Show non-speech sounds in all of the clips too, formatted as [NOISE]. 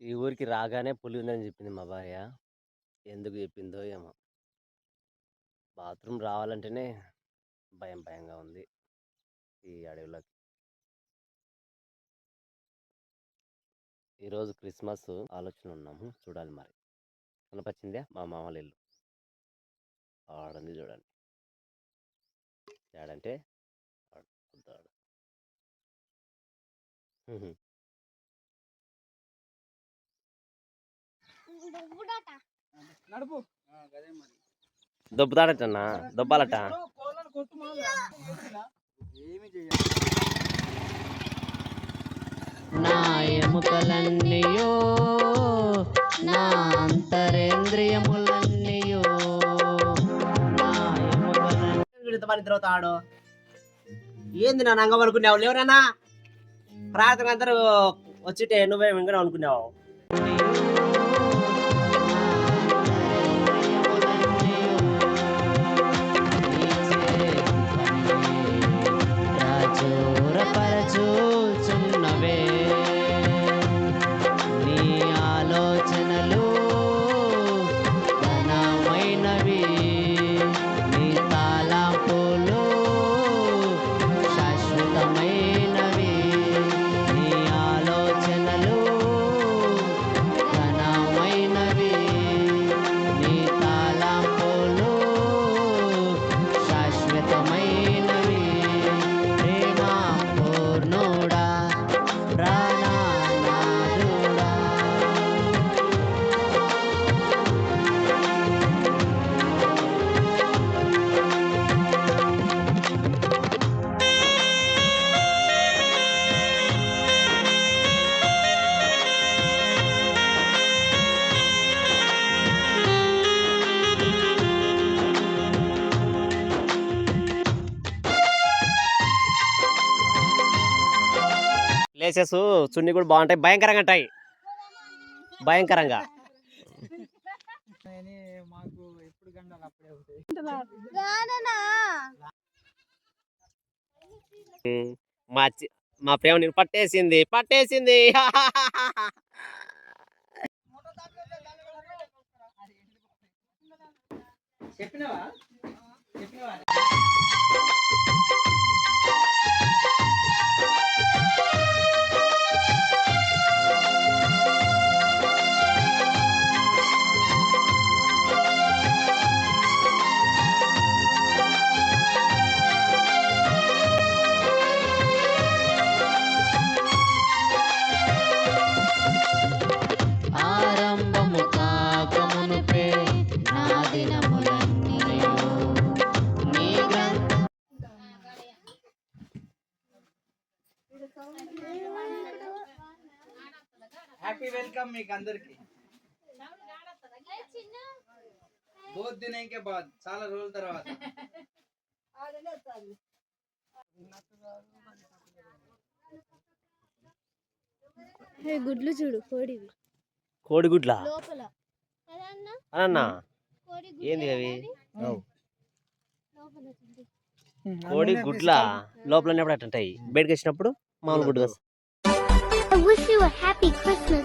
ఈ ఊరికి రాగానే పులి ఉందని చెప్పింది మా భార్య. ఎందుకు చెప్పిందో ఏమో. బాత్రూమ్ రావాలంటేనే భయం భయంగా ఉంది ఈ అడవిలోకి. ఈరోజు క్రిస్మస్ ఆలోచన ఉన్నాము. చూడాలి మరి. కనపచ్చిందే? మా మామల ఇల్లు. ఆడంది చూడండి. ఏడంటే ఆడు, నడుపు. దొబ్బుతాడటన్నా? దొబ్బాలట? నా ఎముకలన్నీయో నా అంతరేంద్రియములన్నీయో. నా ఎముకలన్నీ ఇంతమంది తర్వాత ఆడు ఏంది నా నంగం అనుకున్నావు? లేవనన్నా? ప్రార్థన అందరూ వచ్చిటే నువ్వే ఇంకా అనుకున్నావు? ప్లేసెస్ చున్ని కూడా బాగుంటాయి. భయంకరంగా ఉంటాయి. భయంకరంగా. మా మా ప్రేమ నేను పట్టేసింది. పట్టేసింది. చెప్పినావా? చెప్పినావా? మీకు అందరికి బోత్ దినంకే బాద్ చాలా రోజుల తర్వాత. హే గుడ్లు చూడు కోడివి. కోడిగుడ్ల? లోపల. కదా అన్న అన్నా కోడి ఏంది అవి? అవు. లోపల ఉంది. కోడి గుడ్ల లోపల ఎప్పుడు అట్టుంటాయి. బయటకు వచ్చినప్పుడు మామూలు గుడ్డు వస్తుంది I wish you a happy Christmas.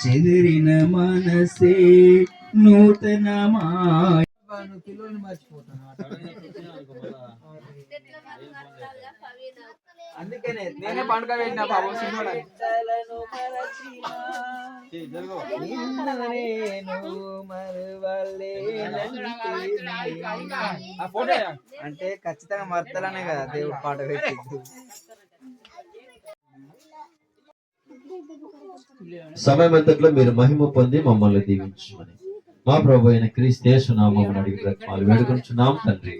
చెదిరిన మనసే నూతన అందుకనే నేనే పండుగ పెట్టిన బాబు అంటే ఖచ్చితంగా మర్తలనే కదా దేవుడు పాట పెట్టింది. సమయమంతట్లో మీరు మహిమ పొంది మమ్మల్ని దీవించమని. మా ప్రభు అయిన క్రీస్తు నామం అడిగి బ్రతమాలు వేడుకొంచున్నాం తండ్రి.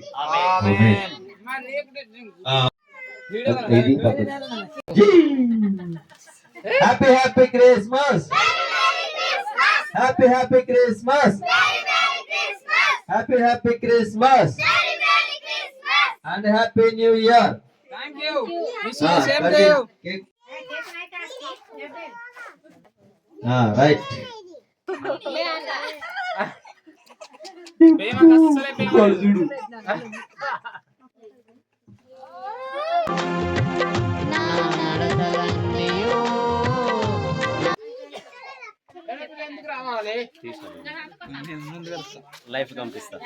Happy happy Christmas happy happy Christmas happy happy Christmas and happy new year thank you right. చూడు లైఫ్ పంపిస్తా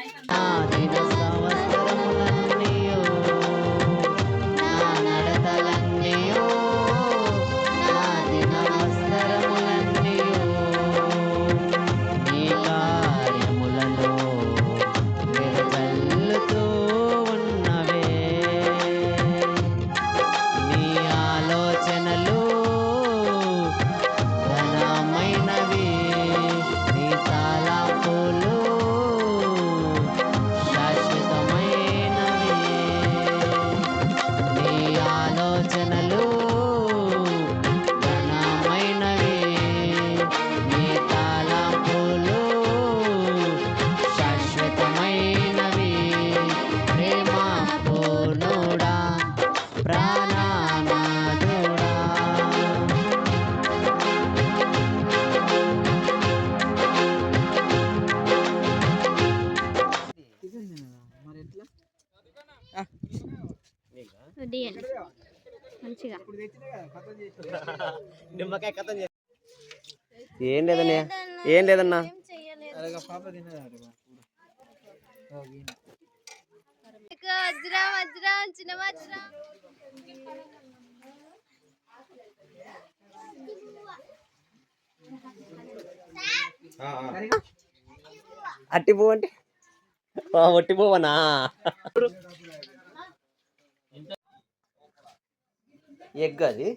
నిమ్మకాయ కథం ఏం లేదన్నా? ఏం వజ్రా వజ్రా చిన్న వజ్రా. అట్టి పువ్వు అంటే? ఒట్టి పువ్వనా? ఎగ్ అది.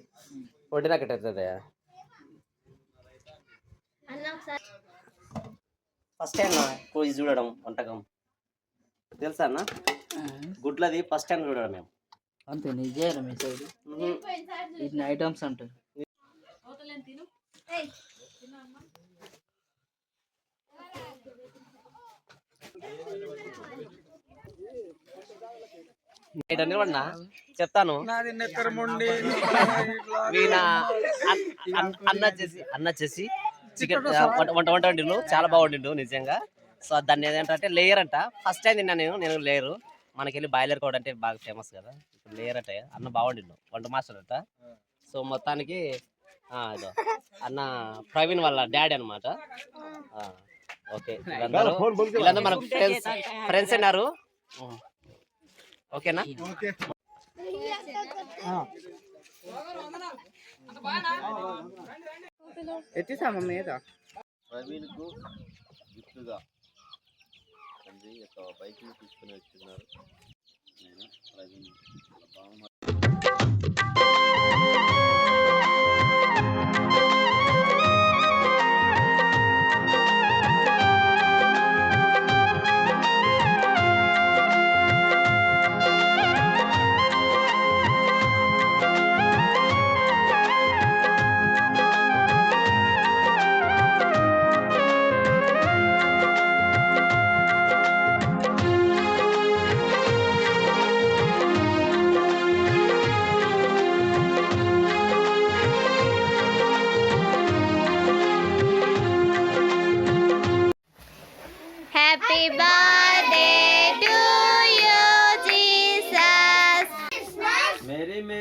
ఒకసారి ఫస్ట్ టైం కోసి చూడడం వంటకం. తెలుసా అన్న? గుడ్లది ఫస్ట్ టైం చూడడం మేము. అంతే నిజేరా మీ సైడ్. వీటిని ఐటమ్స్ అంటారు. నైట్ అన్ని చెప్తాను. అన్న వచ్చేసి అన్న వచ్చేసి చికెన్ వంట వంట వంట వండిండు. చాలా బాగుండిండు నిజంగా. సో దాన్ని ఏంటంటే లేయర్ అంట. ఫస్ట్ టైం తిన్నా నేను నేను లేయరు. మనకెళ్ళి బాయిలర్ కోడ్ అంటే బాగా ఫేమస్ కదా. ఇప్పుడు లేయర్ అంటే. అన్న బాగుండిండు వంట మాస్టర్ అంట. సో మొత్తానికి ఆ, ఇదో. అన్న ప్రవీణ్ వాళ్ళ డాడీ అనమాట ఓకే. వీళ్ళందరూ వీళ్ళందరూ మన ఫ్రెండ్స్ ఫ్రెండ్స్ అన్నారు. ఓకేనా? ఎత్తిసామా మీద? ప్రవీణ్కు గిఫ్ట్గా తండ్రి యొక్క బైక్ని తీసుకుని వచ్చిన్నారు నేను ప్రవీణ్.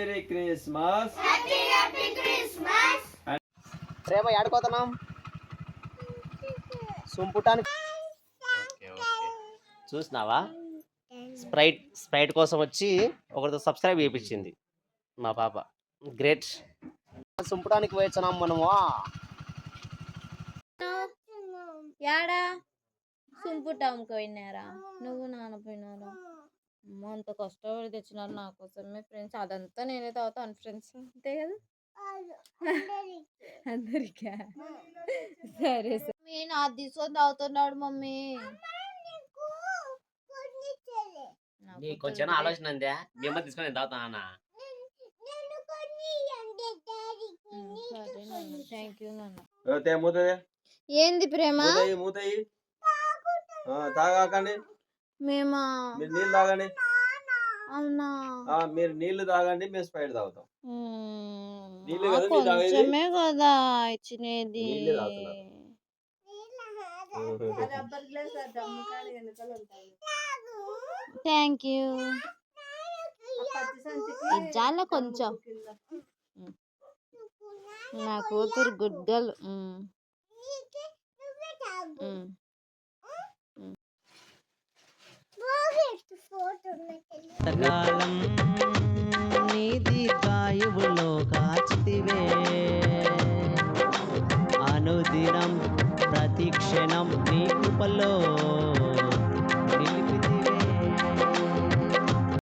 మేరీ క్రిస్మస్ ప్రేమ ఆడుకోతున్నాం సుంపుటానికి చూసినావా? స్ప్రైట్ స్ప్రైట్ కోసం వచ్చి ఒకరితో సబ్స్క్రైబ్ చేయించింది మా పాప. గ్రేట్. సుంపడానికి పోయొచ్చున్నాం మనము. యాడా? సుంపుటాంకి పోయినారా? నువ్వు నాన్న పోయినారా? అంత కష్టపడి తెచ్చినారు నా కోసం మీ ఫ్రెండ్స్. అదంతా నేనే తాగుతాను ఫ్రెండ్స్ అంతే కదా? [LAUGHS] అందరికా. సరే సరే. మమ్మీ నా తీసుకొని తాగుతున్నాడు మమ్మీ. నాకు ఆలోచన ఉందా? తీసుకొని తాగుతానా ఏంది ప్రేమ? తాగాకండి. మేమా మీరు నీళ్ళు తాగండి అవునా ఆ, మీరు నీళ్ళు తాగండి మేము స్ప్రైట్ తాగుతాం. నీళ్ళు కదా మీరు తాగేది? కొంచెమే కదా ఇచ్చినది నీళ్ళే తాగుతున్నారు. థ్యాంక్ యూ కొంచెం. నా కూతురు గుడ్డలు మ్మ్. మ్మ్. కాలం నీది దీర్ఘాయువులో కాచితివే. అనుదినం ప్రతి క్షణం నీ కృపలో